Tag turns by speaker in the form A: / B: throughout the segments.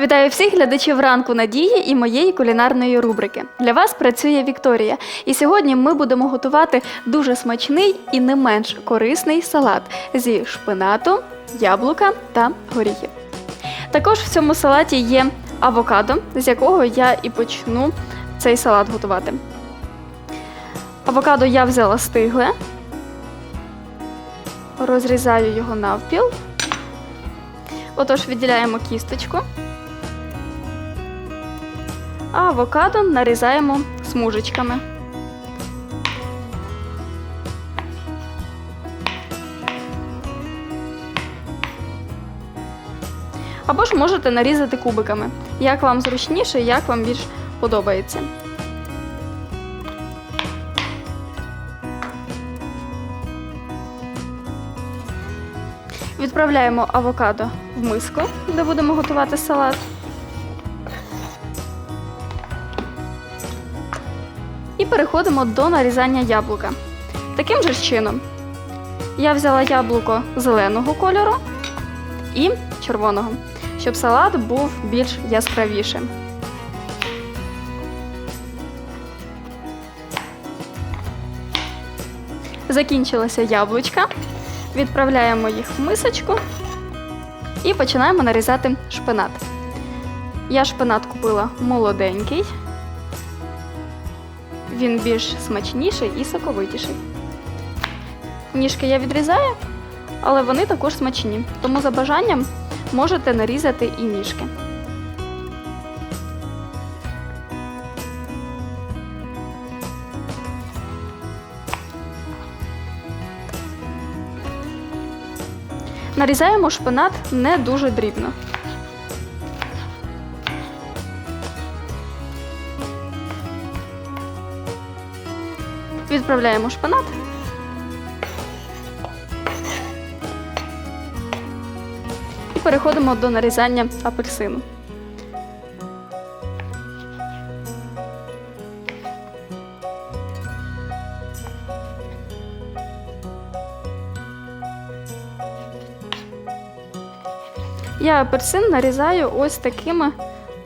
A: Вітаю всіх глядачів ранку надії і моєї кулінарної рубрики. Для вас працює Вікторія. І сьогодні ми будемо готувати дуже смачний і не менш корисний салат зі шпинату, яблука та горіхів. Також в цьому салаті є авокадо, з якого я і почну цей салат готувати. Авокадо я взяла стигле, розрізаю його навпіл. Отож, відділяємо кісточку. А авокадо нарізаємо смужечками. Або ж можете нарізати кубиками. Як вам зручніше, як вам більш подобається. Відправляємо авокадо в миску, де будемо готувати салат. І переходимо до нарізання яблука. Таким же чином я взяла яблуко зеленого кольору і червоного, щоб салат був більш яскравішим. Закінчилися яблучка. Відправляємо їх в мисочку і починаємо нарізати шпинат. Я шпинат купила молоденький, він більш смачніший і соковитіший. Ніжки я відрізаю, але вони також смачні, тому за бажанням можете нарізати і ніжки. Нарізаємо шпинат не дуже дрібно. Відправляємо шпинат. І переходимо до нарізання апельсину. Я апельсин нарізаю ось такими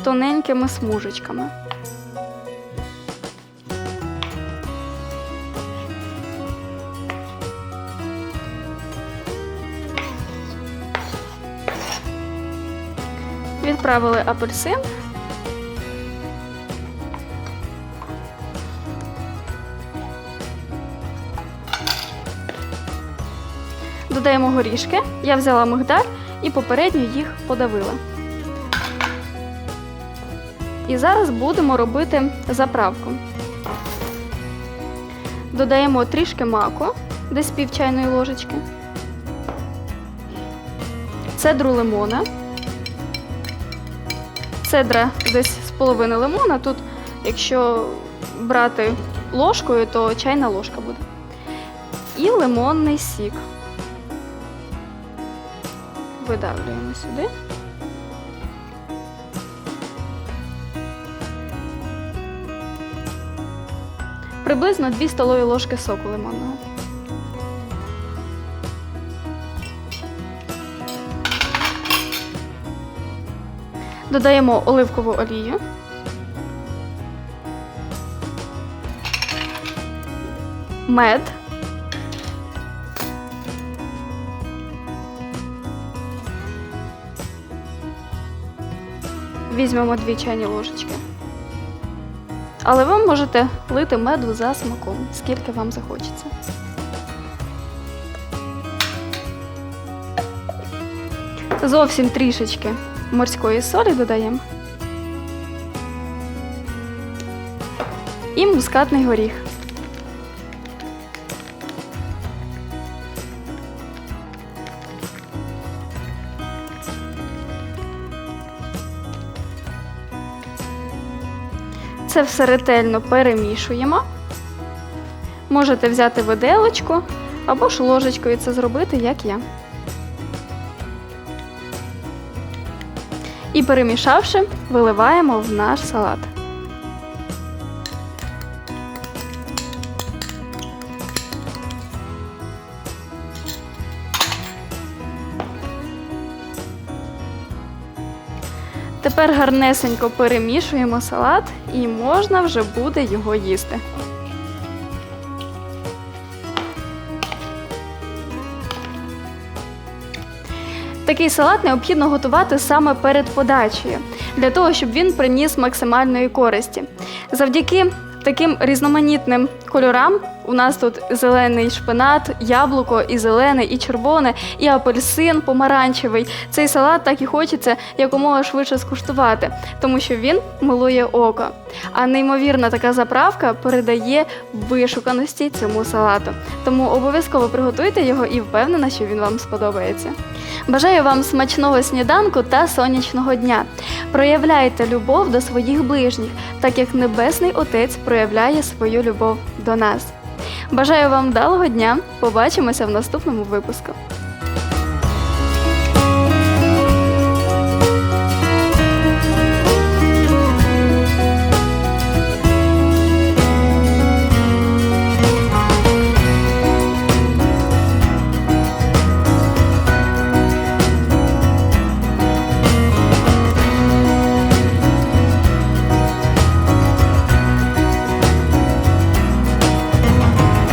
A: тоненькими смужечками. Відправили апельсин. Додаємо горішки. Я взяла мигдаль і попередньо їх подавила. І зараз будемо робити заправку. Додаємо трішки маку, десь пів чайної ложечки, цедру лимона, цедра десь з половини лимона. Тут, якщо брати ложкою, то чайна ложка буде. І лимонний сік видавлюємо сюди. Приблизно 2 столові ложки соку лимонного. Додаємо оливкову олію. Мед. Візьмемо 2 чайні ложечки. Але ви можете лити меду за смаком, скільки вам захочеться. Зовсім трішечки морської солі додаємо. І мускатний горіх. Це все ретельно перемішуємо. Можете взяти виделочку або ж ложечкою це зробити, як я. І перемішавши, виливаємо в наш салат. Тепер гарнесенько перемішуємо салат і можна вже буде його їсти. Такий салат необхідно готувати саме перед подачею, для того, щоб він приніс максимальної користі. Завдяки таким різноманітним кольорам у нас тут зелений шпинат, яблуко і зелене, і червоне, і апельсин помаранчевий. Цей салат так і хочеться якомога швидше скуштувати, тому що він милує око. А неймовірна така заправка передає вишуканості цьому салату. Тому обов'язково приготуйте його і впевнена, що він вам сподобається. Бажаю вам смачного сніданку та сонячного дня. Проявляйте любов до своїх ближніх, так як Небесний Отець проявляє свою любов до нас. Бажаю вам вдалого дня. Побачимося в наступному випуску.